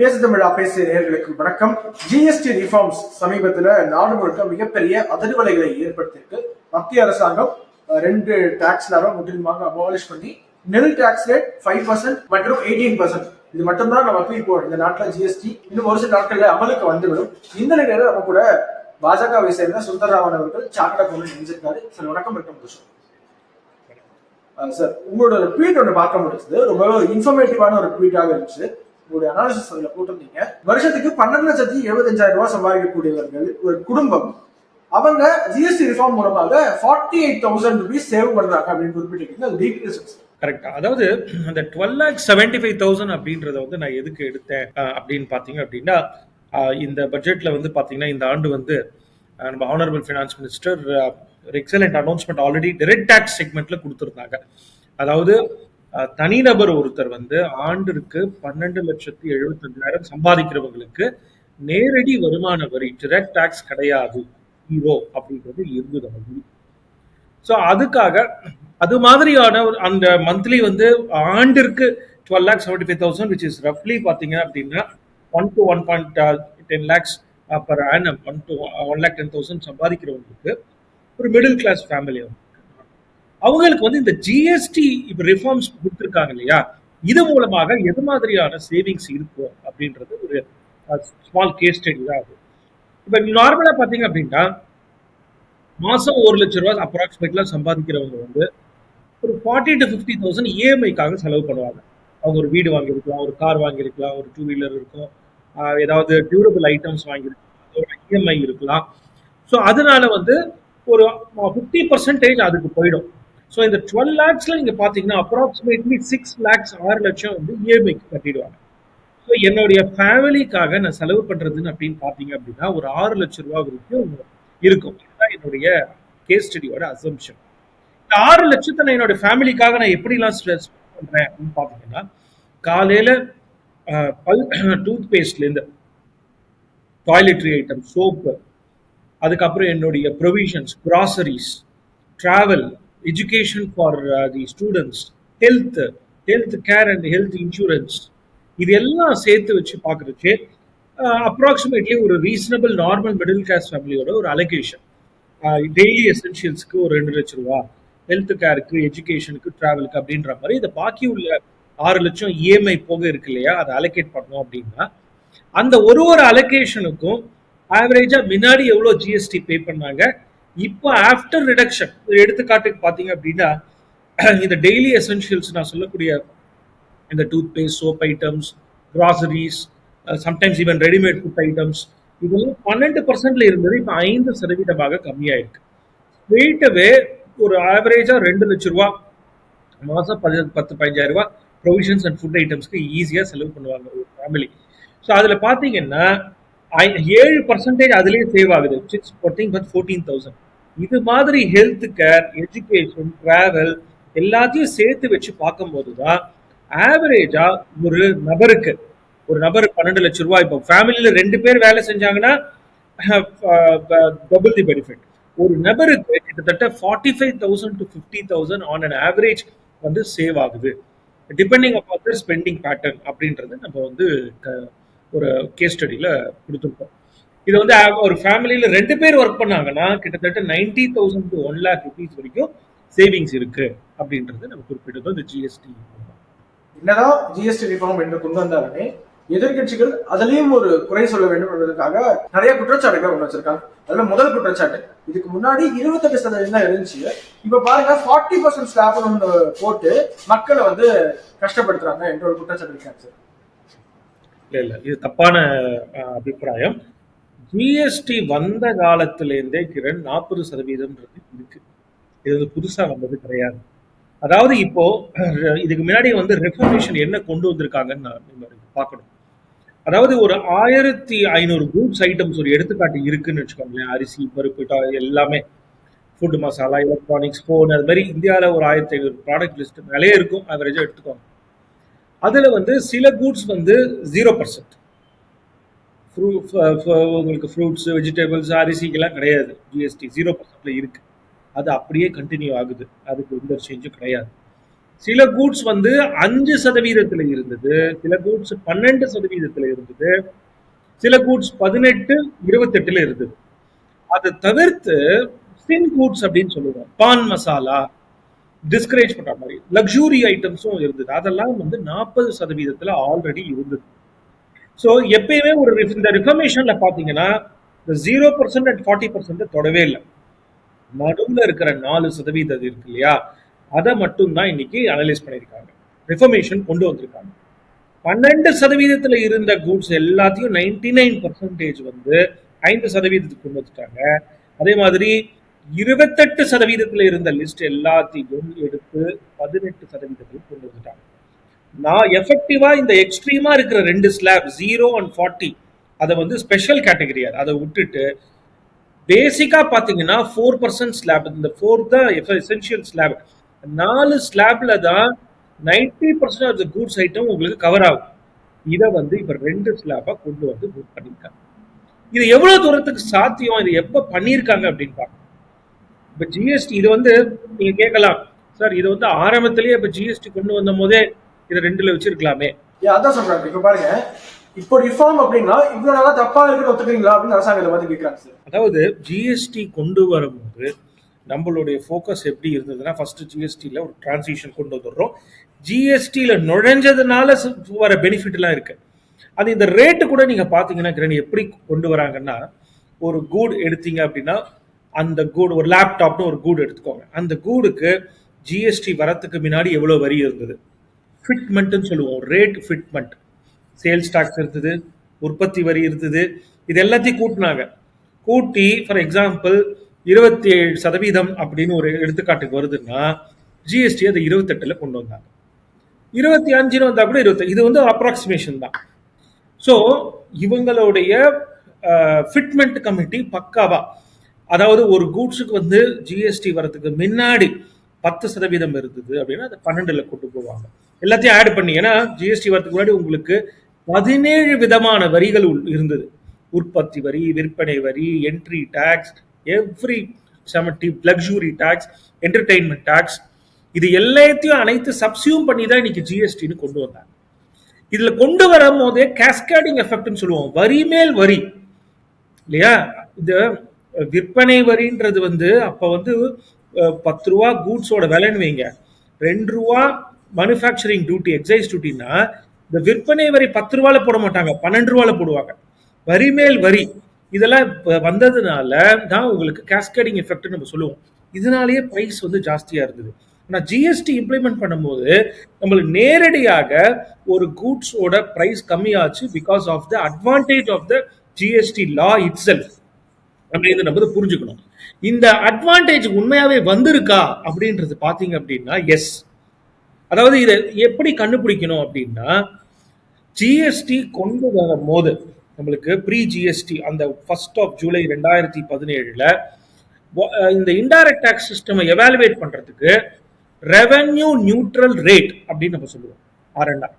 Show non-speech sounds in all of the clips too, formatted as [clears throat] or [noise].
பேசு தமிழா பேசிய நேர்களுக்கு வணக்கம். ஜிஎஸ்டி ரிஃபார்ம்ஸ் சமீபத்துல நாடு முழுக்க மிகப்பெரிய அதிர்வலைகளை ஏற்படுத்தியிருக்கு. மத்திய அரசாங்கம் ரெண்டு டாக்ஸ் முற்றிலுமாக அபாலிஷ் பண்ணி nil tax rate five percent மற்றும் எயிட்டீன் பர்சன்ட் இது மட்டும்தான் நமக்கு இப்போ இந்த நாட்டில் ஜிஎஸ்டி இன்னும் ஒரு சில நாட்கள்ல அமலுக்கு வந்துவிடும். இந்த நிலையில நம்ம கூட பாஜகவை சேர்ந்த சுந்தரராமன் அவர்கள் சாக்கடை கொண்டு நினைச்சிருக்காரு சார் வணக்கம் வெல்கம் டு சார் உங்களோட ட்வீட் ஒன்று பார்க்க முடிஞ்சது. ரொம்ப இன்ஃபர்மேட்டிவான ஒரு ட்வீட்டாக இருந்துச்சு. உங்களுடைய அனாலிசிஸ் அதில் போட்டிருந்தீங்க. வருஷத்துக்கு பன்னெண்டு லட்சத்தி எழுபத்தஞ்சாயிரம் ரூபாய் சம்பாதிக்கக்கூடியவர்கள் ஒரு குடும்பம். அவங்க ஜிஎஸ்டி ரிஃபார்ம் மூலமாக forty eight thousand rupees save பண்றாங்க அப்படின்னு குறிப்பிட்டிருக்கீங்க. அது டீட்டெயில்ஸ் கரெக்டா அதாவது அந்த twelve lakh seventy five thousand அப்படின்றத வந்து நான் எதுக்கு எடுத்தேன்? அப்படின்னு பார்த்தீங்க அப்படின்னா இந்த பட்ஜெட்ல வந்து பார்த்தீங்கன்னா இந்த ஆண்டு வந்து நம்ம honourable finance minister excellent announcement already direct tax செக்மெண்ட்ல கொடுத்துருந்தாங்க. அதாவது தனிநபர் ஒருத்தர் வந்து ஆண்டிற்கு பன்னெண்டு லட்சத்தி எழுபத்தஞ்சாயிரம் சம்பாதிக்கிறவங்களுக்கு நேரடி வருமான வரி டிரெக்ட் டேக்ஸ் கிடையாது ஹீரோ அப்படின்றது இருந்தது already. ஸோ அதுக்காக அது மாதிரியான ஒரு அந்த மந்த்லி வந்து ஆண்டிற்கு twelve lakhs seventy five thousand which is ரஃப்லி பார்த்தீங்க அப்படின்னா one to one point ten lakhs per annum one to one lakh ten thousand சம்பாதிக்கிறவங்களுக்கு ஒரு மிடில் கிளாஸ் ஃபேமிலி அவங்களுக்கு வந்து இந்த ஜிஎஸ்டி இப்போ ரிஃபார்ம்ஸ் கொடுத்துருக்காங்க இல்லையா? இது மூலமாக எது மாதிரியான சேவிங்ஸ் இருக்கும் அப்படின்றது ஒரு ஸ்மால் கேஸ் ஸ்டடி தான் அது. இப்போ நார்மலாக பார்த்தீங்க அப்படின்னா மாசம் ஒரு லட்ச ரூபா அப்ராக்சிமேட்லாம் சம்பாதிக்கிறவங்க வந்து ஒரு ஃபார்ட்டி டு ஃபிஃப்டி தௌசண்ட் இஎம்ஐக்காக செலவு பண்ணுவாங்க. அவங்க ஒரு வீடு வாங்கியிருக்கலாம் ஒரு கார் வாங்கியிருக்கலாம் ஒரு டூ வீலர் இருக்கும். ஏதாவது டியூரபிள் ஐட்டம்ஸ் வாங்கியிருக்கலாம் அதோட இஎம்ஐ இருக்கலாம். ஸோ அதனால வந்து ஒரு ஃபிஃப்டி பர்சன்டேஜ் அதுக்கு போயிடும். ஸோ இந்த டுவெல் லேக்ஸில் நீங்கள் பார்த்தீங்கன்னா அப்ராக்சிமேட்லி சிக்ஸ் லேக்ஸ் ஆறு லட்சம் வந்து இஎம்ஐக்கு கட்டிடுவாங்க. ஸோ என்னுடைய ஃபேமிலிக்காக நான் செலவு பண்ணுறதுன்னு அப்படின்னு பார்த்தீங்க அப்படின்னா ஒரு ஆறு லட்சம் ரூபா வரைக்கும் இருக்கும். இதுதான் என்னுடைய கேஸ் ஸ்டடியோட அசம்ஷன் இந்த ஆறு லட்சத்தை நான் என்னோட ஃபேமிலிக்காக நான் எப்படிலாம் ஸ்ட்ரெஸ் பண்ணுறேன் அப்படின்னு பார்த்தீங்கன்னா காலையில் பல் டூத் பேஸ்ட்லேருந்து டாய்லெட்ரி ஐட்டம் சோப்பு அதுக்கப்புறம் என்னுடைய provisions groceries travel education for the students health health care and health insurance இது எல்லாம் சேர்த்து வச்சு பார்க்குறச்சு அப்ராக்சிமேட்லி uh, ஒரு ரீசனபிள் நார்மல் மிடில் கிளாஸ் ஃபேமிலியோட ஒரு அலோகேஷன் டெய்லி எசென்ஷியல்ஸ்க்கு ஒரு ரெண்டு லட்ச ரூபா ஹெல்த் கேருக்கு எஜுகேஷனுக்கு ட்ராவலுக்கு அப்படின்ற மாதிரி இதை பாக்கி உள்ள ஆறு லட்சம் இஎம்ஐ போக இருக்கு இல்லையா? அதை அலோகேட் பண்ணோம் அப்படின்னா அந்த ஒரு ஒரு அலோகேஷனுக்கும் ஆவரேஜாக முன்னாடி எவ்வளோ ஜிஎஸ்டி பே பண்ணாங்க? இப்போ ஆஃப்டர் ரிடக்ஷன் எடுத்துக்காட்டுக்கு பார்த்தீங்க அப்படின்னா [clears throat] இந்த டெய்லி எசென்ஷியல்ஸ் நான் சொல்லக்கூடிய இந்த toothpaste soap items groceries sometimes even readymade food items இதெல்லாம் பன்னெண்டு பர்சன்ட்ல இருந்தது இப்போ ஐந்து சதவீதமாக கம்மியாயிருக்கு. ஸ்ட்ரெயிட்டவே ஒரு ஆவரேஜா ரெண்டு லட்ச ரூபா மாதம் பதி பத்து பதினஞ்சாயிரம் ரூபா ப்ரொவிஷன்ஸ் அண்ட் ஃபுட் ஐட்டம்ஸ்க்கு ஈஸியாக செலவு பண்ணுவாங்க ஒரு ஃபேமிலி ஸோ அதில் பார்த்தீங்கன்னா ஏழு பர்சன்டேஜ் அதுலேயே சேவ் ஆகுது. Six fourteen but fourteen thousand இது மாதிரி ஹெல்த் கேர் எஜுகேஷன் ட்ராவல் எல்லாத்தையும் சேர்த்து வச்சு பார்க்கும்போது தான் ஆவரேஜா ஒரு நபருக்கு ஒரு நபர் பன்னெண்டு லட்சம் ரூபாய். இப்போ ஃபேமிலியில் ரெண்டு பேர் வேலை செஞ்சாங்கன்னா டபுள் தி பெனிஃபிட் ஒரு நபருக்கு கிட்டத்தட்ட forty five thousand to fifty thousand on an average வந்து சேவ் ஆகுது. டிபெண்டிங் அப்பான் ஸ்பெண்டிங் பேட்டர்ன் அப்படின்றது நம்ம வந்து ஒரு கேஸ் ஸ்டடியில் கொடுத்துருக்கோம். இது வந்து ஒரு ஃபேமிலியில் ரெண்டு பேர் ஒர்க் பண்ணாங்கன்னா கிட்டத்தட்ட ninety thousand to one lakh rupees வரைக்கும் சேவிங்ஸ் இருக்கு அப்படின்றது நம்ம குறிப்பிட்டதும் இந்த ஜிஎஸ்டி என்னதான் ஜிஎஸ்டி ரிஃபார்ம் என்று கொண்டு வந்தாலுமே எதிர்க்கட்சிகள் அதுலயும் ஒரு குறை சொல்ல வேண்டும் என்பதற்காக நிறைய குற்றச்சாட்டுகளை கொண்டு வச்சிருக்காங்க. அதுல முதல் குற்றச்சாட்டு இதுக்கு முன்னாடி இருபத்தெட்டு சதவீதம் தான் இருந்துச்சு. இப்ப பாருங்க ஃபார்ட்டி பர்சன்ட் ஸ்லாப் ஒன்று போட்டு மக்களை வந்து கஷ்டப்படுத்துறாங்க என்ற ஒரு குற்றச்சாட்டு இருக்காங்க இல்ல இல்ல இது தப்பான அபிப்பிராயம். ஜிஎஸ்டி வந்த காலத்திலேருந்தே கிரண் நாற்பது சதவீதம்ன்றது இருக்கு. இது வந்து புதுசா வந்தது கிடையாது. அதாவது இப்போ இதுக்கு முன்னாடி வந்து ரெஃபர்மேஷன் என்ன கொண்டு வந்திருக்காங்கன்னு நான் பார்க்கணும். அதாவது ஒரு ஆயிரத்தி ஐநூறு குரூப்ஸ் ஐட்டம்ஸ் ஒரு எடுத்துக்காட்டு இருக்குன்னு வச்சுக்கோங்களேன். அரிசி பருப்பு எல்லாமே. ஃபுட் மசாலா எலக்ட்ரானிக்ஸ் ஃபோன் அது மாதிரி இந்தியாவில் ஒரு ஆயிரத்தி ஐநூறு ப்ராடக்ட் லிஸ்ட் மேலே இருக்கும். ஆவரேஜாக எடுத்துக்கோங்க. அதில் வந்து சில கூட்ஸ் வந்து ஜீரோ பர்சன்ட் உங்களுக்கு ஃப்ரூட்ஸ் வெஜிடபிள்ஸ் அரிசிக்கெல்லாம் கிடையாது. ஜிஎஸ்டி ஜீரோ பர்சன்ட்ல இருக்கு. அது அப்படியே கண்டினியூ ஆகுது. அதுக்கு எந்த சேஞ்சும் கிடையாது. சில கூட்ஸ் வந்து அஞ்சு சதவீதத்தில் இருந்தது. சில கூட்ஸ் பன்னெண்டு சதவீதத்தில் இருந்தது. சில கூட்ஸ் பதினெட்டு இருபத்தெட்டுல இருந்தது. அதை தவிர்த்து சின் கூட்ஸ் அப்படின்னு சொல்லுவோம். பான் மசாலா டிஸ்கரேஜ் பண்ற மாதிரி. லக்ஸூரி ஐட்டம்ஸும் இருந்தது. அதெல்லாம் வந்து நாற்பது சதவீதத்துல ஆல்ரெடி இருந்தது. ஸோ எப்பயுமே ஒரு இந்த ரிஃபர்மேஷன்ல பாத்தீங்கன்னா இந்த zero percent and forty percent தொடவே இல்லை. நடுவில் இருக்கிற நாலு சதவீதம் இருக்கு இல்லையா? அதை மட்டும்தான் இன்னைக்கு அனலைஸ் பண்ணியிருக்காங்க. ரிஃபர்மேஷன் கொண்டு வந்திருக்காங்க. பன்னெண்டு சதவீதத்துல இருந்த கூட்ஸ் எல்லாத்தையும் நைன்டி நைன் பர்சன்டேஜ் வந்து ஐந்து சதவீதத்துக்கு கொண்டு வந்துட்டாங்க. அதே மாதிரி இருபத்தெட்டு சதவீதத்துல இருந்த லிஸ்ட் எல்லாத்தையும் எடுத்து பதினெட்டு சதவீதத்துக்கு கொண்டு வந்துட்டாங்க. நான் எஃபெக்டிவா இந்த எக்ஸ்ட்ரீமா இருக்கிற ரெண்டு ஸ்லாப் ஜீரோ அண்ட் ஃபார்ட்டி அதை வந்து ஸ்பெஷல் கேட்டகரி அதை விட்டுட்டு பேசிக்கா பாத்தீங்கன்னா ஃபோர் பர்சன்ட் ஸ்லாப் இந்த ஃபோர் தான் எசென்ஷியல் ஸ்லாப் நாலு ஸ்லாப்ல தான் ninety percent of the goods item உங்களுக்கு கவர் ஆகும். இதை வந்து இப்ப ரெண்டு ஸ்லாப்பா கொண்டு வந்து புக் பண்ணியிருக்காங்க இது எவ்வளவு தூரத்துக்கு சாத்தியம்? இது எப்ப பண்ணியிருக்காங்க அப்படின்னு பாருங்க இப்ப ஜிஎஸ்டி இது வந்து நீங்க கேட்கலாம். சார் இது வந்து ஆரம்பத்திலேயே இப்ப ஜிஎஸ்டி கொண்டு வந்த போதே இதை ரெண்டுல வச்சிருக்கலாமே. அதான் சொல்றாங்க இப்ப பாருங்க. இப்போ ரிஃபார்ம் அப்படின்னா இவ்வளவு நாளா தப்பா இருக்குன்னு ஒத்துக்கிறீங்களா அப்படின்னு அரசாங்கத்தை பார்த்து கேட்கறாங்க சார். அதாவது ஜிஎஸ்டி கொண்டு வரும்போது நம்மளுடைய ஃபோக்கஸ் எப்படி இருந்ததுன்னா ஃபர்ஸ்ட் ஜிஎஸ்டியில் ஒரு டிரான்சிஷன் கொண்டு வந்துடுறோம். ஜிஎஸ்டியில் நுழைஞ்சதுனால வர பெனிஃபிட்லாம் இருக்கு. அது இந்த ரேட்டு கூட நீங்க பாத்தீங்கன்னா கிரண் எப்படி கொண்டு வராங்கன்னா ஒரு கூட் எடுத்தீங்க அப்படின்னா அந்த கூட் ஒரு லேப்டாப்னு ஒரு கூட் எடுத்துக்கோங்க. அந்த கூடுக்கு ஜிஎஸ்டி வரத்துக்கு முன்னாடி எவ்வளவு வரி இருந்தது? ஃபிட்மெண்ட்னு சொல்லுவோம். ரேட் ஃபிட்மெண்ட் சேல்ஸ் டாக்ஸ் இருந்தது உற்பத்தி வரி இருந்தது இது எல்லாத்தையும் கூட்டினாங்க. கூட்டி ஃபார் எக்ஸாம்பிள் இருபத்தி ஏழு சதவீதம் அப்படின்னு ஒரு எடுத்துக்காட்டுக்கு வருதுன்னா ஜிஎஸ்டி அதை இருபத்தெட்டுல கொண்டு வந்தாங்க. இருபத்தி அஞ்சுன்னு வந்தால் கூட இருபத்தி இது வந்து அப்ராக்சிமேஷன் தான். ஸோ இவங்களுடைய ஃபிட்மெண்ட் கமிட்டி பக்காவா அதாவது ஒரு கூட்ஸுக்கு வந்து ஜிஎஸ்டி வரதுக்கு முன்னாடி பத்து சதவீதம் இருந்தது அப்படின்னா அதை பன்னெண்டுல கொண்டு போவாங்க. எல்லாத்தையும் ஆட் பண்ணி ஏன்னா ஜிஎஸ்டி வரதுக்கு முன்னாடி உங்களுக்கு பதினேழு விதமான வரிகள் உள்- இருந்தது. உற்பத்தி வரி விற்பனை வரி என்ட்ரி டாக்ஸ் எவ்ரி செமட்டி லக்ஸுரி டாக்ஸ் என்டர்டெயின்மெண்ட் டாக்ஸ் இது எல்லாத்தையும் அனைத்து சப்சியூம் பண்ணி தான் இன்னைக்கு ஜிஎஸ்டின்னு கொண்டு வந்தாங்க. இதுல கொண்டு வரும் போதே கேஸ்கேடிங் எஃபெக்ட்னு சொல்லுவோம். வரி மேல் வரி. இல்லையா? இந்த விற்பனை வரின்றது வந்து அப்ப வந்து பத்து ரூபா கூட்ஸோட விலைன்னு வைங்க. ரெண்டு ரூபா மேனுஃபேக்சரிங் டியூட்டி எக்ஸைஸ் டியூட்டின்னா இந்த விற்பனை வரி பத்து ரூபால போட மாட்டாங்க பன்னெண்டு ரூபால போடுவாங்க. வரி மேல் வரி. இதெல்லாம் இப்போ வந்ததுனால தான் உங்களுக்கு கேஸ்கேடிங் எஃபெக்ட் நம்ம சொல்லுவோம். இதனாலேயே ப்ரைஸ் வந்து ஜாஸ்தியாக இருந்தது. ஆனால் ஜிஎஸ்டி இம்ப்ளிமெண்ட் பண்ணும்போது நம்மளுக்கு நேரடியாக ஒரு கூட்ஸோட price கம்மியாச்சு because of the advantage of the GST law itself அப்படின்றது நம்ம புரிஞ்சுக்கணும். இந்த அட்வான்டேஜ் உண்மையாவே வந்திருக்கா? அப்படின்றது பார்த்தீங்க அப்படின்னா எஸ் அதாவது இதை எப்படி கண்டுபிடிக்கணும் அப்படின்னா ஜிஎஸ்டி கொண்டு வரும் போது நம்மளுக்கு ப்ரீ ஜிஎஸ்டி அந்த ஃபர்ஸ்ட் ஆஃப் ஜூலை ரெண்டாயிரத்தி பதினேழுல இந்த இன்டைரக்ட் டேக்ஸ் சிஸ்டம் எவாலுவேட் பண்றதுக்கு ரெவென்யூ நியூட்ரல் ரேட் அப்படின்னு நம்ம சொல்லுவோம். ஆர்என்ஆர்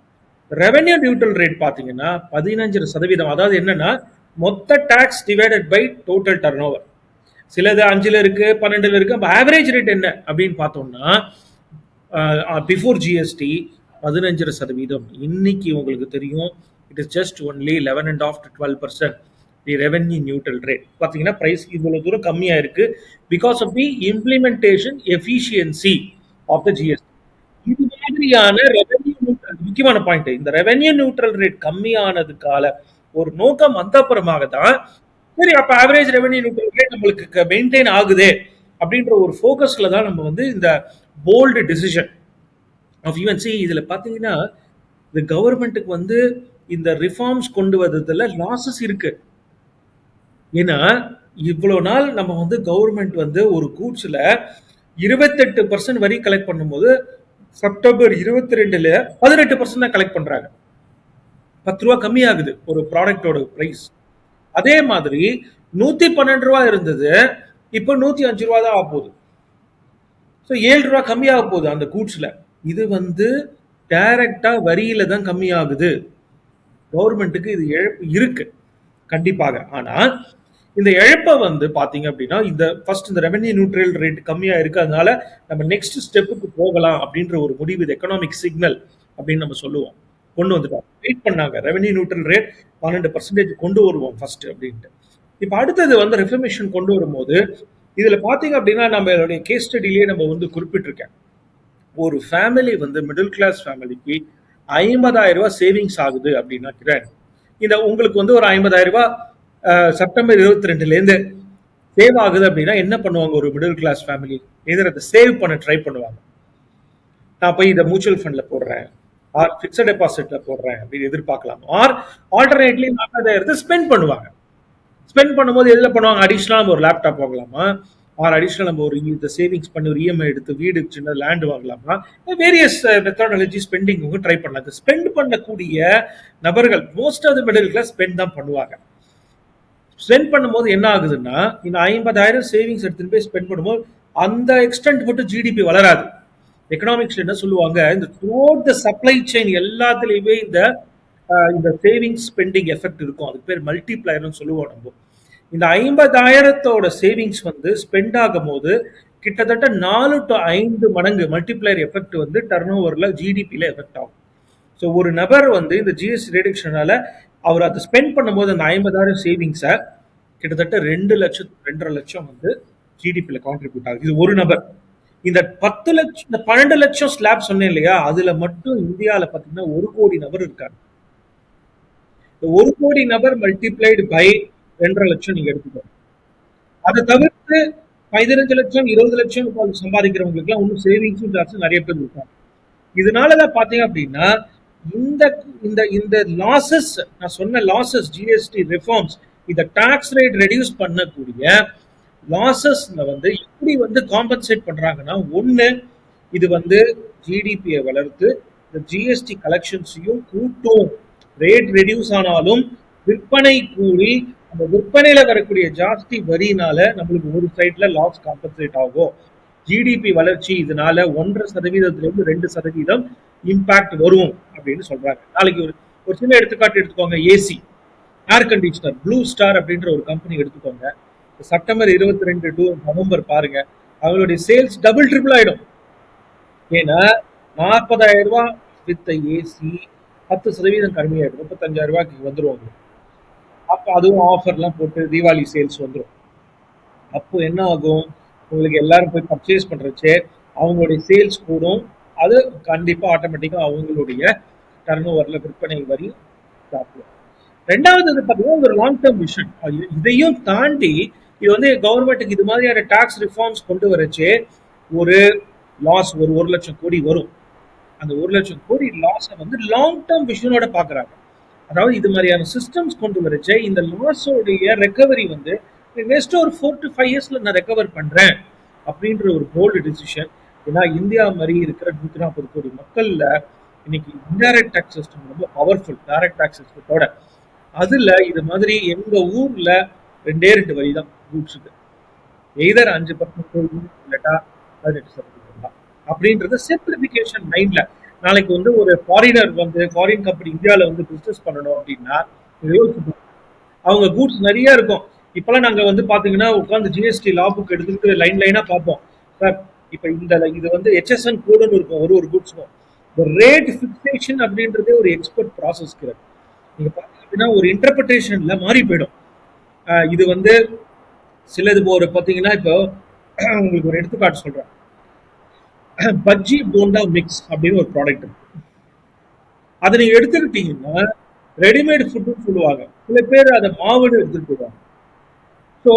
ரெவென்யூ நியூட்ரல் ரேட் பாத்தீங்கன்னா பதினஞ்சு சதவீதம். அதாவது என்னன்னா மொத்த tax divided by total turnover சிலது அஞ்சுல இருக்கு பன்னெண்டுல இருக்கு அப்ப ஆவரேஜ் ரேட் என்ன அப்படின்னு பார்த்தோம்னா பிஃபோர் ஜிஎஸ்டி பதினஞ்சரை சதவீதம். இன்னைக்கு உங்களுக்கு தெரியும் it is just only eleven and half to twelve percent the revenue neutral rate பார்த்தீங்கன்னா ப்ரைஸ் இவ்வளவு தூரம் கம்மியாக இருக்கு. Because of the implementation efficiency of the GST இது மாதிரியான ரெவென்யூ நியூட்ரல் முக்கியமான பாயிண்ட் இந்த ரெவென்யூ நியூட்ரல் ரேட் கம்மியானதுக்கால ஒரு நோக்கம் வந்தப்புறமாக தான் சரி அப்போ ஆவரேஜ் ரெவென்யூ நியூட்ரல் ரேட் நம்மளுக்கு மெயின்டைன் ஆகுதே அப்படின்ற ஒரு ஃபோக்கஸில் தான் நம்ம வந்து இந்த போல்டு டிசிஷன் ஆஃப் யூஎன்சி சி பார்த்தீங்கன்னா இந்த கவர்மெண்ட்டுக்கு வந்து இந்த ரிஃபார்ம்ஸ் கொண்டு வர்றதுல லாசஸ் இருக்கு. ஏன்னா இவ்வளோ நாள் நம்ம வந்து கவர்மெண்ட் வந்து ஒரு கூட்ஸில் இருபத்தெட்டு பர்சன்ட் வரி கலெக்ட் பண்ணும்போது செப்டம்பர் இருபத்தி ரெண்டுல பதினெட்டு பர்சன்ட் தான் கலெக்ட் பண்றாங்க. பத்து ரூபா கம்மியாகுது ஒரு ப்ராடக்டோட ப்ரைஸ் அதே மாதிரி நூத்தி பன்னெண்டு ரூபா இருந்தது இப்போ நூத்தி அஞ்சு ரூபா தான் ஆகுது ஸோ ஏழு ரூபா கம்மியாக போகுது அந்த கூட்ஸ்ல. இது வந்து டைரக்டா வரியில தான் கம்மியாகுது. கவர்மெண்ட்டுக்கு இது இழப்பு இருக்கு. கண்டிப்பாக. ஆனால் இந்த இழப்பை வந்து பாத்தீங்க அப்படின்னா இந்த ஃபர்ஸ்ட் இந்த ரெவென்யூ நியூட்ரல் ரேட் கம்மியா இருக்கிறதுனால நம்ம நெக்ஸ்ட் ஸ்டெப்புக்கு போகலாம் அப்படின்ற ஒரு முடிவு இது எக்கனாமிக் சிக்னல் அப்படின்னு நம்ம சொல்லுவோம். கொண்டு வந்துட்டோம் வெயிட் பண்ணாங்க. ரெவென்யூ நியூட்ரல் ரேட் பன்னெண்டு பர்சன்டேஜ் கொண்டு வருவோம் ஃபர்ஸ்ட் அப்படின்ட்டு. இப்போ அடுத்தது வந்து ரெஃபர்மேஷன் கொண்டு வரும்போது இதில் பார்த்தீங்க அப்படின்னா நம்மளுடைய கேஸ் ஸ்டடிலேயே நம்ம வந்து குறிப்பிட்டிருக்கேன். ஒரு ஃபேமிலி வந்து மிடில் கிளாஸ் ஃபேமிலிக்கு ஐம்பதாயிரம் ரூபாய் சேவிங்ஸ் ஆகுது அப்படின்னா கிரண் இந்த உங்களுக்கு வந்து ஒரு ஐம்பதாயிரம் ரூபாய் செப்டம்பர் இருபத்தி ரெண்டுலேருந்து சேவ் ஆகுது அப்படின்னா என்ன பண்ணுவாங்க ஒரு மிடில் கிளாஸ் ஃபேமிலி எதிர அதை சேவ் பண்ண ட்ரை பண்ணுவாங்க. நான் போய் இதை மியூச்சுவல் ஃபண்டில் போடுறேன். ஆர் ஃபிக்ஸட் டெபாசிட்ல போடுறேன் அப்படின்னு எதிர்பார்க்கலாம்? ஆர் ஆல்டர்னேட்லி நாற்பதாயிரத்தை ஸ்பெண்ட் பண்ணுவாங்க. ஸ்பெண்ட் பண்ணும்போது எதில் பண்ணுவாங்க? அடிஷ்னலாக நம்ம ஒரு லேப்டாப் வாங்கலாமா? ஆர் அடிஷ்னல் நம்ம ஒரு இந்த சேவிங்ஸ் பண்ணி ஒரு இஎம்ஐ எடுத்து வீடு சின்ன லேண்ட் வாங்கலாமா? வேரியஸ் மெத்தடாலஜி ஸ்பெண்டிங் ட்ரை பண்ணலாம். ஸ்பெண்ட் பண்ணக்கூடிய நபர்கள் most of the middle class spend தான் பண்ணுவாங்க. ஸ்பெண்ட் பண்ணும்போது என்ன ஆகுதுன்னா இந்த ஐம்பதாயிரம் சேவிங்ஸ் எடுத்துகிட்டு போய் ஸ்பெண்ட் பண்ணும்போது அந்த எக்ஸ்டென்ட் மட்டும் ஜிடிபி வளராது. எக்கனாமிக்ஸ் என்ன சொல்லுவாங்க? இந்த த்ரோட் த சப்ளை செயின் எல்லாத்துலேயுமே இந்த இந்த சேவிங்ஸ் ஸ்பெண்டிங் எஃபெக்ட் இருக்கும். அதுக்கு பேர் மல்டிப்ளையர்னு சொல்லுவோம் நம்ம. இந்த ஐம்பதாயிரத்தோட சேவிங்ஸ் வந்து ஸ்பெண்ட் ஆகும் போது கிட்டத்தட்ட நாலு டு ஐந்து மடங்கு மல்டிப்ளையர் எஃபெக்ட் வந்து டர்ன் ஓவரில் ஜிடிபியில் எஃபெக்ட் ஆகும். ஸோ ஒரு நபர் வந்து இந்த ஜிஎஸ்டி ரிடக்ஷனால அவர் அதை ஸ்பெண்ட் பண்ணும்போது அந்த ஐம்பதாயிரம் சேவிங்ஸை கிட்டத்தட்ட ரெண்டு லட்சம் ரெண்டரை லட்சம் வந்து ஜிடிபியில் கான்ட்ரிபியூட் ஆகுது. இது ஒரு நபர். இந்த பத்து லட்சம் இந்த பன்னெண்டு லட்சம் ஸ்லாப் சொன்னேன் இல்லையா? அதுல மட்டும் இந்தியாவில் பார்த்தீங்கன்னா ஒரு கோடி நபர் இருக்காங்க. ஒரு கோடி நபர் மல்டிப்ளைடு பை ரெண்டரை லட்சம் நீங்க எடுத்துக்கணும் அதை தவிர்த்து பதினஞ்சு லட்சம் இருபது லட்சம் சம்பாதிக்கிறவங்களுக்கு எல்லாம் ஒன்றும் சேவிங்ஸும் ஜாஸ்தி நிறைய பேர் இருக்காங்க. இதனாலதான் பாத்தீங்க அப்படின்னா இந்த இந்த இந்த லாசஸ் நான் சொன்ன லாசஸ் ஜிஎஸ்டி ரிஃபார்ம்ஸ் இந்த டாக்ஸ் ரேட் ரெடியூஸ் பண்ணக்கூடிய லாசஸ்ல வந்து எப்படி வந்து காம்பன்சேட் பண்றாங்கன்னா ஒண்ணு இது வந்து ஜிடிபியை வளர்த்து இந்த ஜிஎஸ்டி கலெக்ஷன்ஸையும் கூட்டும். ரேட் ரெடியூஸ் ஆனாலும் விற்பனை கூடி அந்த விற்பனையில வரக்கூடிய ஜாஸ்தி வரினால நம்மளுக்கு ஒரு சைட்ல லாஸ் காம்பன்சேட் ஆகும். ஜிடிபி வளர்ச்சி இதனால ஒன்றரை சதவீதத்திலிருந்து ரெண்டு சதவீதம் இம்பாக்ட் வரும் அப்படின்னு சொல்றாங்க. நாளைக்கு ஒரு ஒரு சின்ன எடுத்துக்காட்டு எடுத்துக்கோங்க AC air conditioner Blue Star அப்படின்ற ஒரு கம்பெனி எடுத்துக்கோங்க. செப்டம்பர் இருபத்தி ரெண்டு டு நவம்பர் பாருங்க. அவங்களுடைய சேல்ஸ் டபுள் ட்ரிபிள் ஆயிடும். ஏன்னா நாற்பதாயிரம் ரூபாய் வித் ஏசி பத்து சதவீதம் கம்மியாயிடும். முப்பத்தஞ்சாயிரம் ரூபாய்க்கு வந்துருவாங்க அப்போ அதுவும் ஆஃபர்லாம் போட்டு தீபாவளி சேல்ஸ் வந்துடும் அப்போ என்ன ஆகும்? உங்களுக்கு எல்லாரும் போய் பர்ச்சேஸ் பண்ணுறச்சே அவங்களுடைய சேல்ஸ் கூடும். அது கண்டிப்பாக ஆட்டோமேட்டிக்காக அவங்களுடைய டர்ன் ஓவரில் விற்பனை வரி சாப்பிடும் ரெண்டாவது வந்து பார்த்தீங்கன்னா ஒரு லாங் டேர்ம் விஷன் இதையும் தாண்டி இது வந்து கவர்மெண்ட்டுக்கு இது மாதிரியான டாக்ஸ் ரிஃபார்ம்ஸ் கொண்டு வரச்சே ஒரு லாஸ் ஒரு ஒரு லட்சம் கோடி வரும். அந்த ஒரு லட்சம் கோடி லாஸை வந்து லாங் டேர்ம் விஷனோட பார்க்குறாங்க அதாவது இது மாதிரியான சிஸ்டம்ஸ் கொண்டு வரச்சே இந்த லாஸோடைய ரெக்கவரி வந்து நெக்ஸ்ட் ஒரு ஃபோர் டு ஃபைவ் இயர்ஸ்ல நான் ரெக்கவர் பண்றேன். அப்படின்ற ஒரு போல்டு டிசிஷன் ஏன்னா இந்தியா மாதிரி இருக்கிற நூற்றி நாற்பது கோடி மக்கள்ல இன்னைக்கு இன்டைரக்ட் டேக்ஸ் சிஸ்டம் ரொம்ப பவர்ஃபுல் டைரக்ட் டேக்ஸ் சிஸ்டத்தோட அதுல இது மாதிரி எங்க ஊர்ல ரெண்டே ரெண்டு வரி தான் கூட்ஸுக்கு எய்தர் அஞ்சு பர்சன்ட் இல்லாட்டா பதினெட்டு சதவீதம். அப்படின்றது சிம்பிளிஃபிகேஷன் மைண்ட்ல நாளைக்கு வந்து ஒரு ஃபாரினர் வந்து ஃபாரின் கம்பெனி இந்தியாவில் வந்து பிஸ்னஸ் பண்ணணும் அப்படின்னா அவங்க கூட்ஸ் நிறைய இருக்கும். இப்பெல்லாம் நாங்க வந்து பாத்தீங்கன்னா உட்காந்து ஜிஎஸ்டி லா புக் எடுத்துக்கிட்டு லைன் லைனா பார்ப்போம். சார் இப்ப இந்த இது வந்து ஹெச்எஸ்என் கோடுன்னு இருக்கும் ஒரு ஒரு கூட்ஸ்க்கும் இந்த ரேட் ஃபிக்ஸேஷன் அப்படின்றதே ஒரு எக்ஸ்பர்ட் ப்ராசஸ் கிடையாது நீங்கள் பார்த்தீங்க அப்படின்னா ஒரு இன்டர்பிரிட்டேஷனில் மாறி போயிடும். ஆஹ் இது வந்து சிலது இப்போ ஒரு பார்த்தீங்கன்னா இப்போ உங்களுக்கு ஒரு எடுத்துக்காட்டு சொல்றேன். [clears throat] பஜ்ஜி போண்டா மிக்ஸ் அப்படின்னு ஒரு ப்ராடக்ட் இருக்கு. அதை நீங்க எடுத்துக்கிட்டீங்கன்னா ரெடிமேட் ஃபுட்டுன்னு சொல்லுவாங்க. சில பேர் அதை மாவுன்னு எடுத்துட்டு போவாங்க ஸோ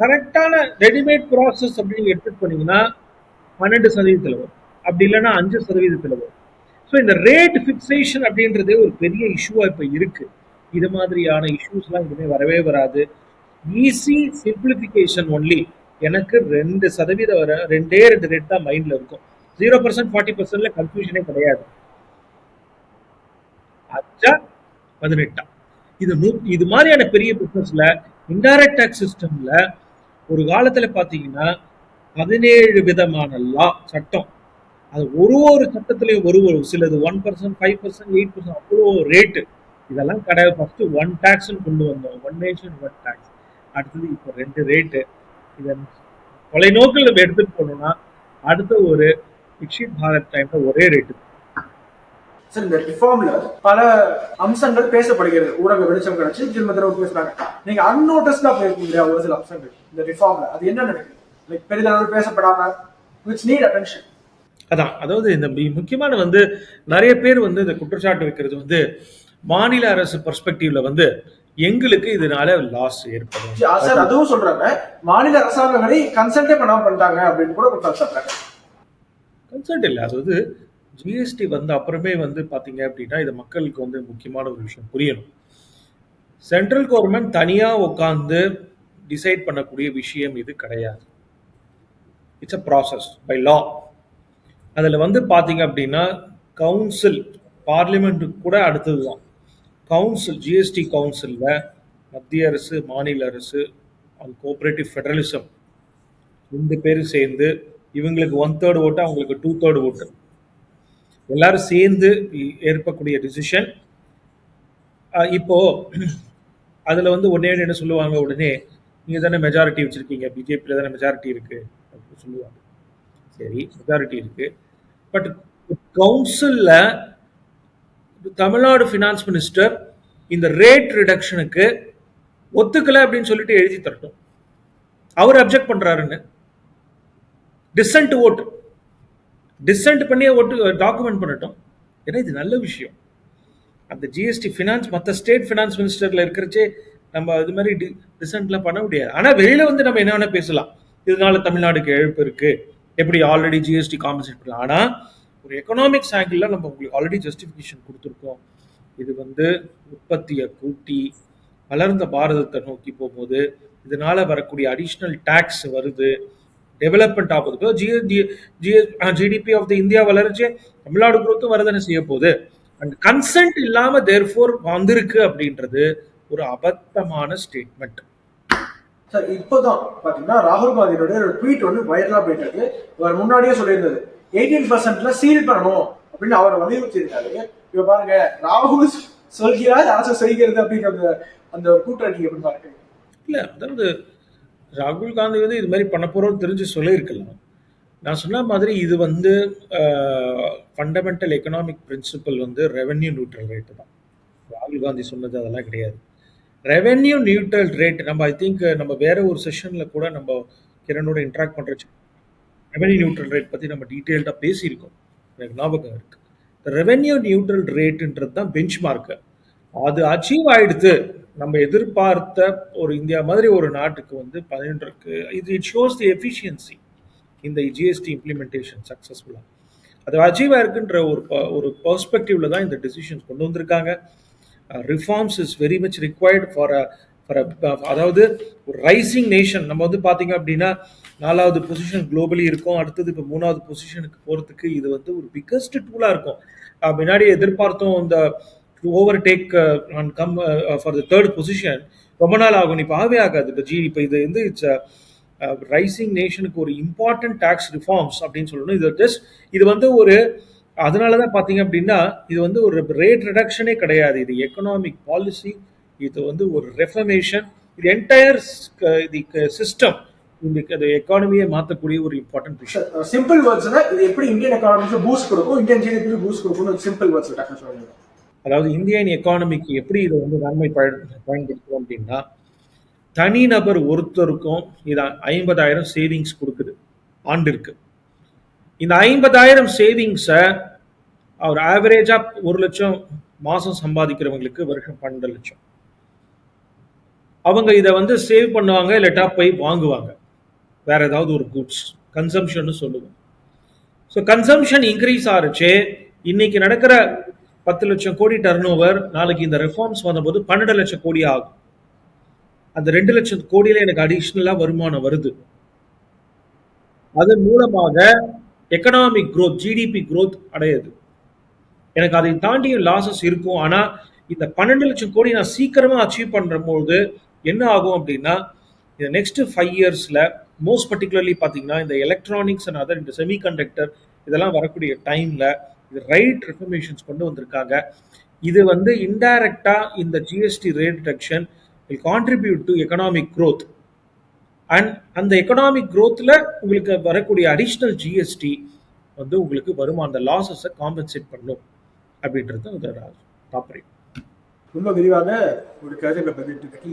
கரெக்டான ரெடிமேட் ப்ராசஸ் அப்படின்னு எடுத்துட்டு போனீங்கன்னா பன்னெண்டு சதவீதத்தில் வரும். அப்படி இல்லைன்னா அஞ்சு சதவீதத்தில் வரும். ஸோ இந்த ரேட் ஃபிக்சேஷன் அப்படின்றதே ஒரு பெரிய இஷ்யூவா இப்போ இருக்கு. இது மாதிரியான இஷ்யூஸ்லாம் எதுவுமே வரவே வராது. ஈஸி சிம்பிளிஃபிகேஷன் ஒன்லி எனக்கு ரெண்டு சதவீதம் வர ரெண்டே ரெண்டு ரேட் தான் மைண்ட்ல இருக்கும். ஜீரோ பர்சன்ட் ஃபார்ட்டி பர்சன்ட்ல கன்ஃபியூஷனே கிடையாது. அச்சா பதினெட்டா. இது நூ இது மாதிரியான பெரிய பிசினஸ்ல இன்டைரக்ட் டேக்ஸ் சிஸ்டம்ல ஒரு காலத்துல பாத்தீங்கன்னா பதினேழு விதமான லா சட்டம். அது ஒரு ஒரு சட்டத்திலையும் ஒரு ஒரு சிலது one percent five percent eight percent அவ்வளோ ரேட்டு இதெல்லாம் கிடையாது. ஃபர்ஸ்ட் ஒன் டேக்ஸ்னு கொண்டு வந்தோம். ஒன் நேஷன் ஒன் டேக்ஸ் அடுத்தது இப்போ ரெண்டு ரேட்டு இதை தொலைநோக்கில் நம்ம எடுத்துட்டு போனோம்னா அடுத்த ஒரு விக்ஷித் பாரத் டைம்ல ஒரே ரேட்டு சார் இந்த ரிஃபார்ம்ல பல அம்சங்கள் பேசப்படுகிறது. ஊடக வெளிச்சம் கிடைச்சு திரும்ப பேசுறாங்க. நீங்க அன்னோட்டஸ்டா போயிருக்கீங்க இல்லையா ஒரு சில அம்சங்கள்? இந்த ரிஃபார்ம்ல அது என்ன நடக்குது லைக் பெரிதளவு பேசப்படாம விச் நீட் அட்டென்ஷன் அதான் அதாவது இந்த மி- முக்கியமான வந்து நிறைய பேர் வந்து இந்த குற்றச்சாட்டு வைக்கிறது வந்து மாநில அரசு பெர்ஸ்பெக்டிவ்ல வந்து எங்களுக்கு இதனால லாஸ் ஏற்படும். சார் அதுவும் சொல்றாங்க. மாநில அரசாங்கங்களை கன்சல்டே பண்ணாம பண்ணிட்டாங்க அப்படின்னு கூட சாட்டுறாங்க. கன்சர்ட் இல்லை. அதாவது ஜிஎஸ்டி வந்த அப்புறமே வந்து பார்த்தீங்க அப்படின்னா இது மக்களுக்கு வந்து முக்கியமான ஒரு விஷயம். புரியணும். சென்ட்ரல் கவர்மெண்ட் தனியாக உட்காந்து டிசைட் பண்ணக்கூடிய விஷயம் இது கிடையாது. It's a process by law அதில் வந்து பார்த்தீங்க அப்படின்னா கவுன்சில் பார்லிமெண்ட்டுக்கு கூட அடுத்தது தான் கவுன்சில் ஜிஎஸ்டி கவுன்சிலில் மத்திய அரசு மாநில அரசு அண்ட் கோஆப்ரேட்டிவ் ஃபெடரலிசம் ரெண்டு பேரும் சேர்ந்து இவங்களுக்கு ஒன் தேர்ட் ஓட்டு அவங்களுக்கு டூ தேர்ட் ஓட்டு எல்லாரும் சேர்ந்து ஏற்பக்கூடிய டிசிஷன் இப்போ அதில் வந்து உடனே என்ன சொல்லுவாங்க உடனே நீங்கள் தானே மெஜாரிட்டி வச்சுருக்கீங்க பிஜேபியில் தானே மெஜாரிட்டி இருக்குது அப்படின்னு சொல்லுவாங்க. சரி மெஜாரிட்டி இருக்கு. பட் கவுன்சிலில் தமிழ்நாடு ஃபினான்ஸ் மினிஸ்டர் இந்த ரேட் ரிடக்ஷனுக்கு ஒத்துக்கலை அப்படின்னு சொல்லிட்டு எழுதி தரட்டும். அவர் அப்ஜெக்ட் பண்ணுறாருன்னு டிசன்ட் ஓட்டு டிசன்ட் பண்ணியே ஓட்டு டாக்குமெண்ட் uh, பண்ணட்டும். ஏன்னா இது நல்ல விஷயம். அந்த ஜிஎஸ்டி ஃபினான்ஸ் மற்ற ஸ்டேட் ஃபினான்ஸ் மினிஸ்டரில் இருக்கிறச்சே நம்ம இது மாதிரி டி டிசன்ட்லாம் பண்ண முடியாது. ஆனால் வெளியில் வந்து நம்ம என்ன வேணால் பேசலாம்? இதனால தமிழ்நாடுக்கு இழப்பு இருக்குது எப்படி ஆல்ரெடி ஜிஎஸ்டி காம்பன்சேட் பண்ணலாம்? ஆனால் ஒரு எக்கனாமிக்ஸ் ஆங்கிளில் நம்ம உங்களுக்கு ஆல்ரெடி ஜஸ்டிஃபிகேஷன் கொடுத்துருக்கோம். இது வந்து உற்பத்தியை கூட்டி வளர்ந்த பாரதத்தை நோக்கி போகும்போது இதனால் வரக்கூடிய அடிஷ்னல் டேக்ஸ் வருது. டெவலப்மெண்ட் ஆகுது ஜிடிபி ஆஃப் த இந்தியா வளர்ச்சி தமிழ்நாடு குரோத்தும் வரதானே செய்ய போகுது? அண்ட் கன்சென்ட் இல்லாம தேர்ஃபோர் வந்திருக்கு அப்படின்றது ஒரு அபத்தமான ஸ்டேட்மெண்ட் சார் இப்போதான் பாத்தீங்கன்னா ராகுல் காந்தியோட ஒரு ட்வீட் வந்து வைரலா போயிட்டு இருக்கு. அவர் முன்னாடியே சொல்லியிருந்தது எயிட்டீன் பர்சன்ட்ல சீல் பண்ணணும் அப்படின்னு அவர் வலியுறுத்தி இருக்காரு இப்ப பாருங்க ராகுல் சொல்கிறார் அரசு செய்கிறது அப்படிங்கிற அந்த அந்த கூட்டணி எப்படி பாருங்க இல்ல அதாவது ராகுல் காந்தி வந்து இது மாதிரி பண்ண போகிறோம் தெரிஞ்சு சொல்லியிருக்கலாம். நான் சொன்ன மாதிரி இது வந்து ஃபண்டமெண்டல் எக்கனாமிக் பிரின்சிபல் வந்து ரெவென்யூ நியூட்ரல் ரேட்டு தான். ராகுல் காந்தி சொன்னது அதெல்லாம் கிடையாது. ரெவென்யூ நியூட்ரல் ரேட் நம்ம ஐ திங்க் நம்ம வேற ஒரு செஷனில் கூட நம்ம கிரணோட இன்ட்ராக்ட் பண்றச்சு. ரெவென்யூ நியூட்ரல் ரேட் பற்றி நம்ம டீட்டெயில்டாக பேசியிருக்கோம். எனக்கு ஞாபகம் இருக்குது ரெவென்யூ நியூட்ரல் ரேட்டுன்றது தான் பெஞ்ச் மார்க்கு அது அச்சீவ் ஆகிடுது நம்ம எதிர்பார்த்த ஒரு இந்தியா மாதிரி ஒரு நாட்டுக்கு வந்து பதினொன்றுக்கு இது இட் ஷோஸ் தி எஃபிஷியன்சி இந்த ஜிஎஸ்டி இம்ப்ளிமெண்டேஷன் சக்ஸஸ்ஃபுல்லாக அது அச்சீவாக இருக்குன்ற ஒரு ப- ஒரு பர்ஸ்பெக்டிவ்ல தான் இந்த டிசிஷன்ஸ் கொண்டு வந்திருக்காங்க. Reforms is very much required for a for அதாவது ஒரு ரைசிங் நேஷன் நம்ம வந்து பார்த்தீங்க அப்படின்னா நாலாவது பொசிஷன் குளோபலி இருக்கும். அடுத்தது இப்போ மூணாவது பொசிஷனுக்கு போகிறதுக்கு இது வந்து ஒரு பிக்கஸ்ட் டூலாக இருக்கும். முன்னாடி எதிர்பார்த்தோம் இந்த overtake and come for the third position ரொம்ப நாள் ஆகும். இப்போ ஆகவே ஆகாது. இப்போ ஜி இப்போ இது வந்து இட்ஸ் ரைசிங் நேஷனுக்கு ஒரு இம்பார்ட்டன்ட் டேக்ஸ் ரிஃபார்ம்ஸ் அப்படின்னு சொல்லணும். இது ஜஸ்ட் இது வந்து ஒரு அதனால தான் பார்த்தீங்க அப்படின்னா இது வந்து ஒரு ரேட் ரிடக்ஷனே கிடையாது. இது எக்கனாமிக் பாலிசி இது வந்து ஒரு ரெஃபர்மேஷன் இது என்டையர் uh, இது சிஸ்டம் இந்த எக்கானமியை மாற்றக்கூடிய ஒரு இம்பார்ட்டன்ட் விஷயம். சிம்பிள் வேர்ட்ஸ்னா இது எப்படி இந்தியன் எக்கானமிக்கு பூஸ்ட் கொடுக்கும் இந்தியன் ஜிடிபி பூஸ்ட் கொடுக்கும் சிம்பிள் வேர்ட்ஸ் டக்குனு சொல்லுங்க அதாவது இந்தியன் எக்கானமிக்கு எப்படி இதை வந்து நன்மை பயன் பயன்படுத்தும் அப்படின்னா தனிநபர் ஒருத்தருக்கும் இது ஐம்பதாயிரம் சேவிங்ஸ் கொடுக்குது ஆண்டிற்கு. இந்த ஐம்பதாயிரம் சேவிங்ஸை அவர் ஆவரேஜா ஒரு லட்சம் மாசம் சம்பாதிக்கிறவங்களுக்கு வருஷம் பன்னெண்டு லட்சம். அவங்க இதை வந்து சேவ் பண்ணுவாங்க இல்லாட்டா போய் வாங்குவாங்க. வேற ஏதாவது ஒரு குட்ஸ் கன்சம்ஷன் சொல்லுவோம். ஸோ கன்சம்ஷன் இன்க்ரீஸ் ஆகிருச்சு இன்னைக்கு நடக்கிற பத்து லட்சம் கோடி டர்ன் ஓவர் நாளைக்கு இந்த ரெஃபார்ம்ஸ் வந்தபோது பன்னெண்டு லட்சம் கோடி ஆகும். அந்த ரெண்டு லட்சம் கோடியில எனக்கு அடிஷ்னலாக வருமானம் வருது. அதன் மூலமாக எக்கனாமிக் குரோத் ஜிடிபி குரோத் அடையுது. எனக்கு அதை தாண்டியும் லாசஸ் இருக்கும். ஆனால் இந்த பன்னெண்டு லட்சம் கோடி நான் சீக்கிரமாக அச்சீவ் பண்ற என்ன ஆகும் அப்படின்னா இந்த நெக்ஸ்ட் ஃபைவ் இயர்ஸில் மோஸ்ட் பர்டிகுலர்லி பார்த்தீங்கன்னா இந்த எலக்ட்ரானிக்ஸ் அண்ட் அதர் இந்த செமிகண்டக்டர் இதெல்லாம் வரக்கூடிய டைமில் இது ரைட் ரெஃபர்மேஷன்ஸ் கொண்டு வந்திருக்காங்க. இது வந்து இன்டைரக்டா இந்த GST rate reduction will contribute to economic growth and அந்த எக்கனாமிக் க்ரோத்தில் உங்களுக்கு வரக்கூடிய அடிஷ்னல் ஜிஎஸ்டி வந்து உங்களுக்கு வரும். அந்த லாஸஸை காம்பன்சேட் பண்ணும். அப்படின்றது அதோட தாற்பயம் ரொம்ப விரிவாக ஒரு கருத்தை பதிவிட்டு மிக்க